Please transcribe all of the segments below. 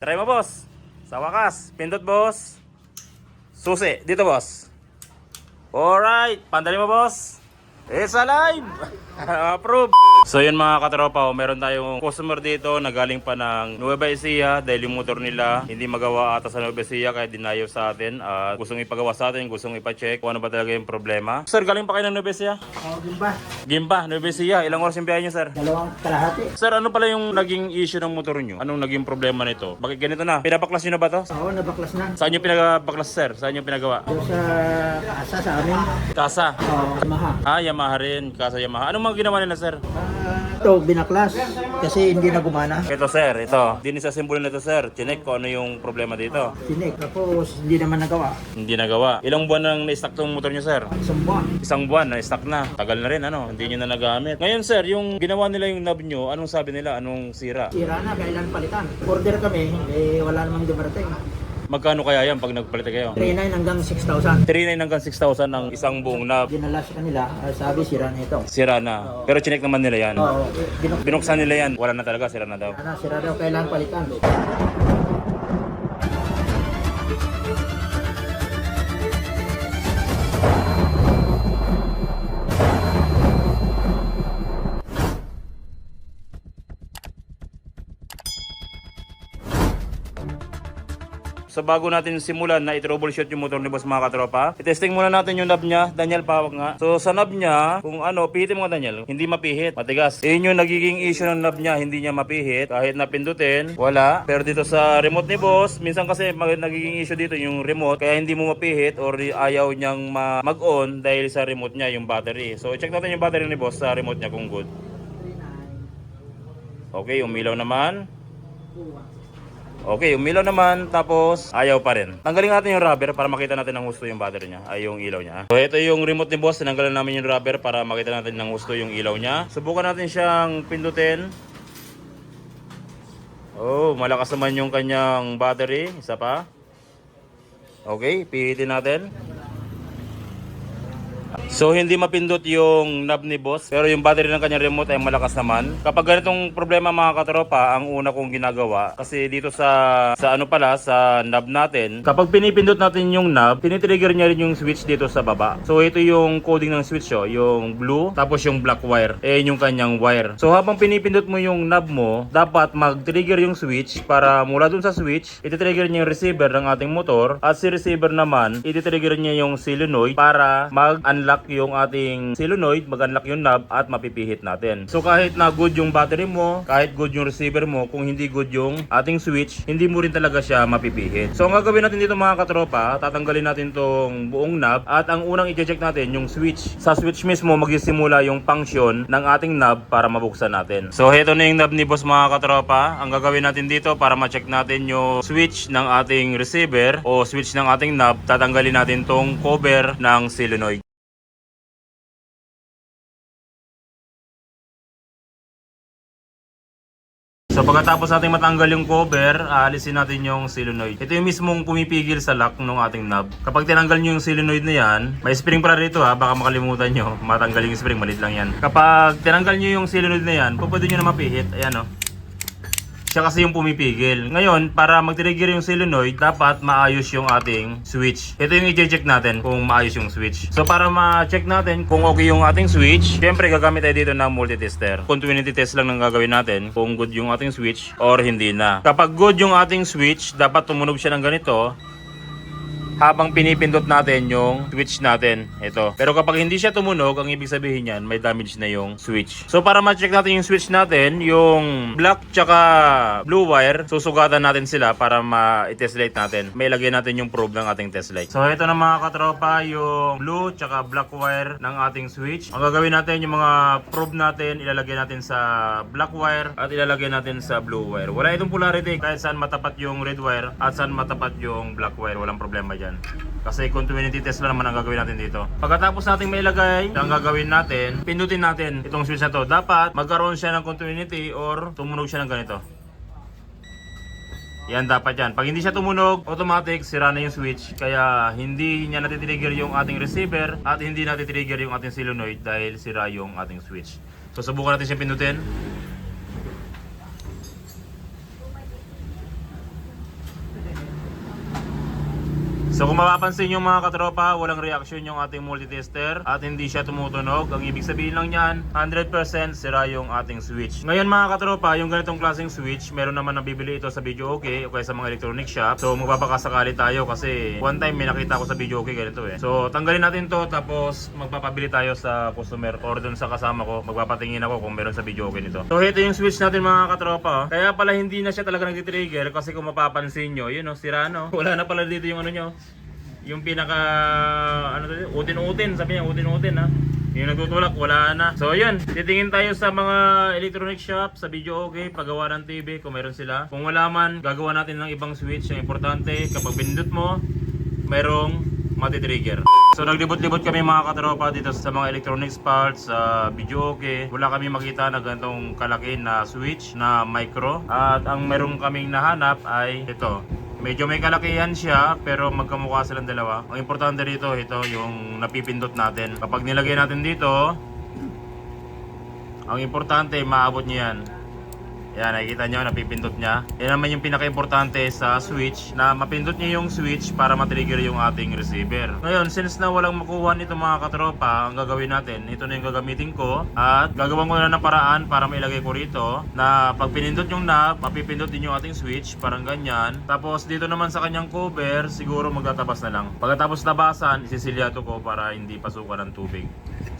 Try mo, boss. Sa wakas. Pindot, boss. Susi. Dito, boss. Alright. Pandali mo, boss. It's alive! Approve! So yun mga katropa, oh, meron tayong customer dito na galing pa ng Nueva Ecija dahil yung motor nila hindi magawa ata sa Nueva Ecija kaya dinayo sa atin at gustong ipagawa sa atin, gustong ipacheck kung ano ba talaga yung problema. Sir, galing pa kayo ng Nueva Ecija? Oo, din ba? Gimba, Nueva Ecija. Ilang oras yung biyahe nyo, sir? Dalawang kalahati. Sir, ano pala yung naging issue ng motor nyo? Anong naging problema nito? Bakit ganito na? Pinapaklas nyo na ba to? Oo, nabaklas na. Saan yung pinagabaklas, sir? Saan yung pinagawa? Doon sa kaasa sa amin. Kasa. Oo, maha. Ah, Yamaha rin. Kasa Yamaha. Anong mga ginawa nila, sir? Ito, binaklas. Kasi hindi na gumana. Ito, sir. Ito. Dinis sa simbolo nito, sir. Chinek ko ano yung problema dito. Sinik. Tapos, hindi naman nagawa. Hindi nagawa. Ilang buwan nang na-stock tong motor nyo, sir? Isang buwan. Isang buwan, na-stock na. Tagal na rin, ano? Hindi nyo na nagamit. Ngayon, sir, yung ginawa nila yung knob nyo, anong sabi nila? Anong sira? Sira na, kailan palitan. Order kami, eh, wala namang dumarating. Magkano kaya yan pag nagpalit kayo? 3.9 hanggang 6,000. 3.9 hanggang 6,000 ng isang buong knob. Dinala sa kanila, ah, sabi sira na ito. Sira na. Pero chinek naman nila yan. Oo, binuk Binuksan nila yan. Wala na talaga, sira na daw. na, sira daw, kailan palitan. So bago natin simulan na i-troubleshoot yung motor ni boss mga katropa, i-testing muna natin yung knob niya. Daniel, pawag nga. So sa knob niya, kung ano, pihitin mo nga Daniel, hindi mapihit, matigas. Yun yung nagiging issue ng knob niya, hindi niya mapihit. Kahit napindutin, wala. Pero dito sa remote ni boss, minsan kasi mag- nagiging issue dito yung remote, kaya hindi mo mapihit or ayaw niyang ma- mag-on dahil sa remote niya, yung battery. So check natin yung battery ni boss sa remote niya kung good. Okay, umilaw naman. Okay, umilaw naman tapos ayaw pa rin. Tanggalin natin yung rubber para makita natin ng gusto yung battery niya, ay yung ilaw niya. So ito yung remote ni boss, tinanggalan namin yung rubber para makita natin ng gusto yung ilaw niya. Subukan natin siyang pindutin. Oh, malakas naman yung kanyang battery. Isa pa. Okay, pihitin natin. So hindi mapindot yung knob ni boss pero yung battery ng kanyang remote ay malakas naman. Kapag ganitong problema mga katropa, ang una kong ginagawa kasi dito sa sa ano pala sa knob natin, kapag pinipindot natin yung knob, tinitrigger niya rin yung switch dito sa baba. So ito yung coding ng switch oh, yung blue tapos yung black wire. Eh yung kanyang wire. So habang pinipindot mo yung knob mo, dapat mag-trigger yung switch para mula dun sa switch, ititrigger niya yung receiver ng ating motor at si receiver naman, ititrigger niya yung solenoid para mag-unlock yung ating solenoid, mag-unlock yung knob at mapipihit natin. So kahit na good yung battery mo, kahit good yung receiver mo, kung hindi good yung ating switch, hindi mo rin talaga siya mapipihit. So ang gagawin natin dito mga katropa, tatanggalin natin tong buong knob at ang unang i-check natin yung switch. Sa switch mismo magsisimula yung function ng ating knob para mabuksan natin. So heto na yung knob ni boss mga katropa. Ang gagawin natin dito para ma-check natin yung switch ng ating receiver o switch ng ating knob, tatanggalin natin tong cover ng solenoid. So pagkatapos natin matanggal yung cover, aalisin natin yung solenoid. Ito yung mismong pumipigil sa lock ng ating knob. Kapag tinanggal nyo yung solenoid na yan, may spring pala rito ha, baka makalimutan nyo. Matanggal yung spring, malit lang yan. Kapag tinanggal nyo yung solenoid na yan, pwede nyo na mapihit. Ayan o. Siya kasi yung pumipigil. Ngayon, para mag-trigger yung solenoid, dapat maayos yung ating switch. Ito yung i-check natin kung maayos yung switch. So para ma-check natin kung okay yung ating switch, syempre gagamit tayo dito ng multitester. Continuity test lang ang gagawin natin kung good yung ating switch or hindi na. Kapag good yung ating switch, dapat tumunog siya ng ganito habang pinipindot natin yung switch natin. Ito. Pero kapag hindi siya tumunog, ang ibig sabihin niyan, may damage na yung switch. So para ma-check natin yung switch natin, yung black tsaka blue wire, susugatan natin sila para ma-test light natin. May lagay natin yung probe ng ating test light. So ito na mga katropa, yung blue tsaka black wire ng ating switch. Ang gagawin natin, yung mga probe natin, ilalagay natin sa black wire at ilalagay natin sa blue wire. Wala itong polarity kahit saan matapat yung red wire at saan matapat yung black wire. Walang problema dyan. Kasi continuity test lang naman ang gagawin natin dito. Pagkatapos natin may ilagay, ang gagawin natin, pindutin natin itong switch na to. Dapat magkaroon siya ng continuity or tumunog siya ng ganito. Yan dapat yan. Pag hindi siya tumunog, automatic sira na yung switch. Kaya hindi niya natitrigger yung ating receiver at hindi natitrigger yung ating solenoid dahil sira yung ating switch. So subukan natin siya pindutin. So kung mapapansin yung mga katropa, walang reaction yung ating multitester at hindi siya tumutunog. Ang ibig sabihin lang yan, 100% sira yung ating switch. Ngayon mga katropa, yung ganitong klaseng switch, meron naman nabibili ito sa video okay o kaya sa mga electronic shop. So magpapakasakali tayo kasi one time may nakita ko sa video okay ganito eh. So tanggalin natin to tapos magpapabili tayo sa customer or dun sa kasama ko. Magpapatingin ako kung meron sa video okay nito. So ito yung switch natin mga katropa. Kaya pala hindi na siya talaga nag-trigger kasi kung mapapansin nyo, yun o, sira no. Wala na pala dito yung ano nyo. Yung pinaka, ano to, utin-utin, sabi niya, utin-utin ha. Yung nagtutulak, wala na. So yun, titingin tayo sa mga electronic shop, sa video okay, paggawa ng TV kung meron sila. Kung wala man, gagawa natin ng ibang switch. Yung importante, kapag pinindot mo, merong matitrigger. So naglibot-libot kami mga katropa dito sa mga electronics parts sa video okay. Wala kami makita na ganitong kalaki na switch na micro. At ang meron kaming nahanap ay ito. Medyo may kalakihan siya pero magkamukha silang dalawa. Ang importante dito ito yung napipindot natin. Kapag nilagay natin dito, ang importante maabot niya yan. Yan, nakikita nyo, napipindot niya. Yan naman yung pinaka-importante sa switch, na mapindot niya yung switch para matrigger yung ating receiver. Ngayon, since na walang makuha nito mga katropa, ang gagawin natin, ito na yung gagamitin ko, at gagawin ko na ng paraan para mailagay ko rito, na pag pinindot yung knob, mapipindot din yung ating switch, parang ganyan. Tapos dito naman sa kanyang cover, siguro magtatabas na lang. Pagkatapos tabasan, isisilyato ko para hindi pasukan ng tubig.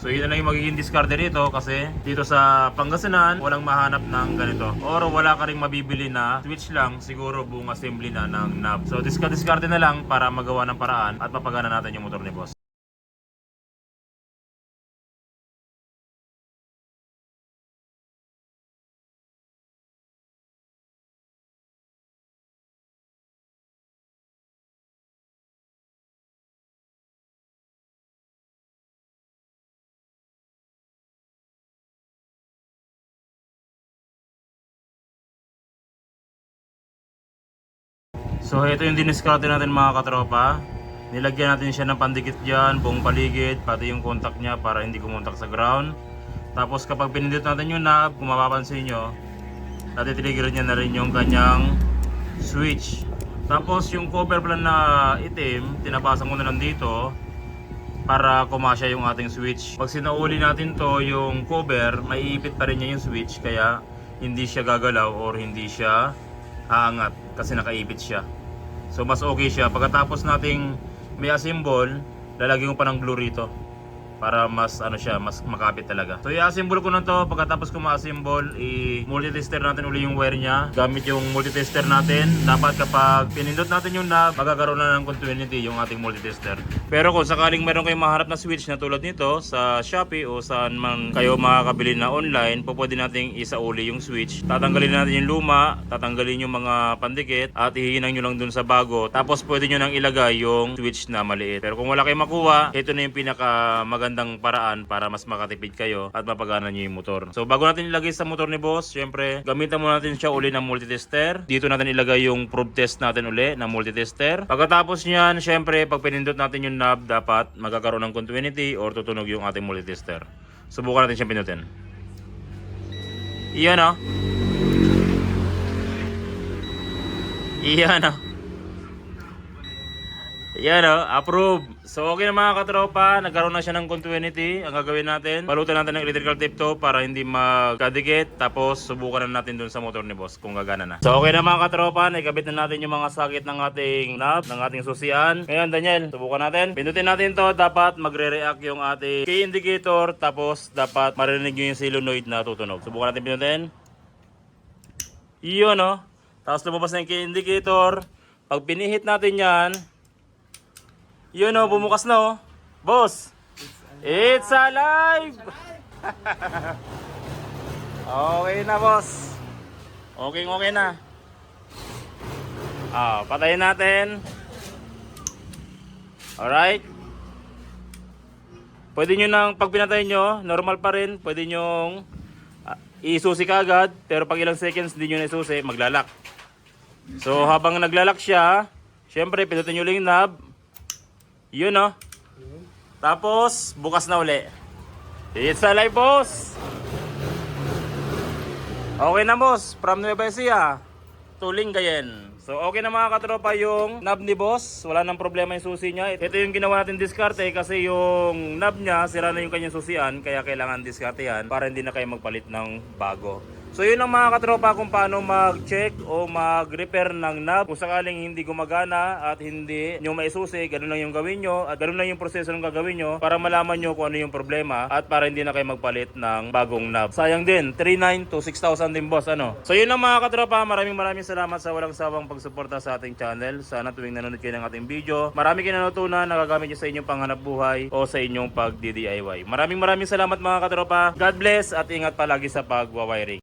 So yun na lang yung magiging discard rito kasi dito sa Pangasinan walang mahanap ng ganito. Or wala ka rin mabibili na switch lang siguro buong assembly na ng knob. So discard na lang para magawa ng paraan at mapagana natin yung motor ni boss. So ito yung diniscard natin mga katropa. Nilagyan natin siya ng pandikit dyan, buong paligid, pati yung contact niya para hindi kumontak sa ground. Tapos kapag pinindot natin yung knob, kung mapapansin nyo, natitrigger niya na rin yung kanyang switch. Tapos yung cover pala na itim, tinabasan ko na lang dito para kumasya yung ating switch. Pag sinauli natin to yung cover, maiipit pa rin niya yung switch kaya hindi siya gagalaw or hindi siya aangat kasi nakaipit siya. So mas okay siya. Pagkatapos nating may assemble, lalagyan ko pa ng glue rito para mas ano siya, mas makapit talaga. So i-assemble ko na to, pagkatapos ko ma-assemble, i-multitester natin uli yung wire niya. Gamit yung multitester natin, dapat kapag pinindot natin yung knob, magkakaroon na ng continuity yung ating multitester. Pero kung sakaling meron kayong maharap na switch na tulad nito sa Shopee o saan man kayo makakabili na online, po pwede nating isauli yung switch. Tatanggalin natin yung luma, tatanggalin yung mga pandikit at ihinang nyo lang dun sa bago. Tapos pwede nyo nang ilagay yung switch na maliit. Pero kung wala kayong makuha, ito na yung pinaka magandang paraan para mas makatipid kayo at mapagana nyo yung motor. So bago natin ilagay sa motor ni boss, syempre gamitan muna natin siya uli ng multitester. Dito natin ilagay yung probe test natin uli ng multitester. Pagkatapos nyan, syempre pag pinindot natin yung knob, dapat magkakaroon ng continuity or tutunog yung ating multitester. Subukan natin siyang pinutin. Iyan oh. Iyan oh. Yan o, approve. So okay na mga katropa, nagkaroon na siya ng continuity. Ang gagawin natin, balutan natin ng electrical tape to para hindi magkadikit. Tapos subukan na natin dun sa motor ni boss kung gagana na. So okay na mga katropa, naikabit na natin yung mga sakit ng ating knob, ng ating susian. Ngayon Daniel, subukan natin. Pindutin natin to, dapat magre-react yung ating key indicator. Tapos dapat marinig nyo yung solenoid na tutunog. Subukan natin pinutin. Iyon o. Tapos lumabas na yung key indicator. Pag pinihit natin yan, yun o, bumukas na o. Boss! It's alive! okay na boss. Okay okay na. Ah, patayin natin. Alright. Pwede nyo nang pag pinatay nyo, normal pa rin. Pwede nyo isusi ka agad. Pero pag ilang seconds hindi nyo na isusi, maglalak. So habang naglalak siya, syempre pindutin nyo lang yung knob. Yun oh. Tapos, bukas na uli. It's alive, boss! Okay na, boss. From Nueva Ecija. Tuling Gayen. So, okay na mga katropa yung knob ni boss. Wala nang problema yung susi niya. Ito yung ginawa natin diskarte kasi yung knob niya sira na yung kanyang susian kaya kailangan diskarte yan para hindi na kayo magpalit ng bago. So yun ang mga katropa kung paano mag-check o mag-repair ng knob. Kung sakaling hindi gumagana at hindi nyo maisusi, ganun lang yung gawin nyo at ganun lang yung proseso ng gagawin nyo para malaman nyo kung ano yung problema at para hindi na kayo magpalit ng bagong knob. Sayang din, 3,900 to 6,000 din boss ano. So yun lang mga katropa, maraming maraming salamat sa walang sawang pagsuporta sa ating channel. Sana tuwing nanonood kayo ng ating video, marami kayo natutunan na gagamit nyo sa inyong panghanap buhay o sa inyong pag-DIY. Maraming maraming salamat mga katropa. God bless at ingat palagi sa pagwawiring.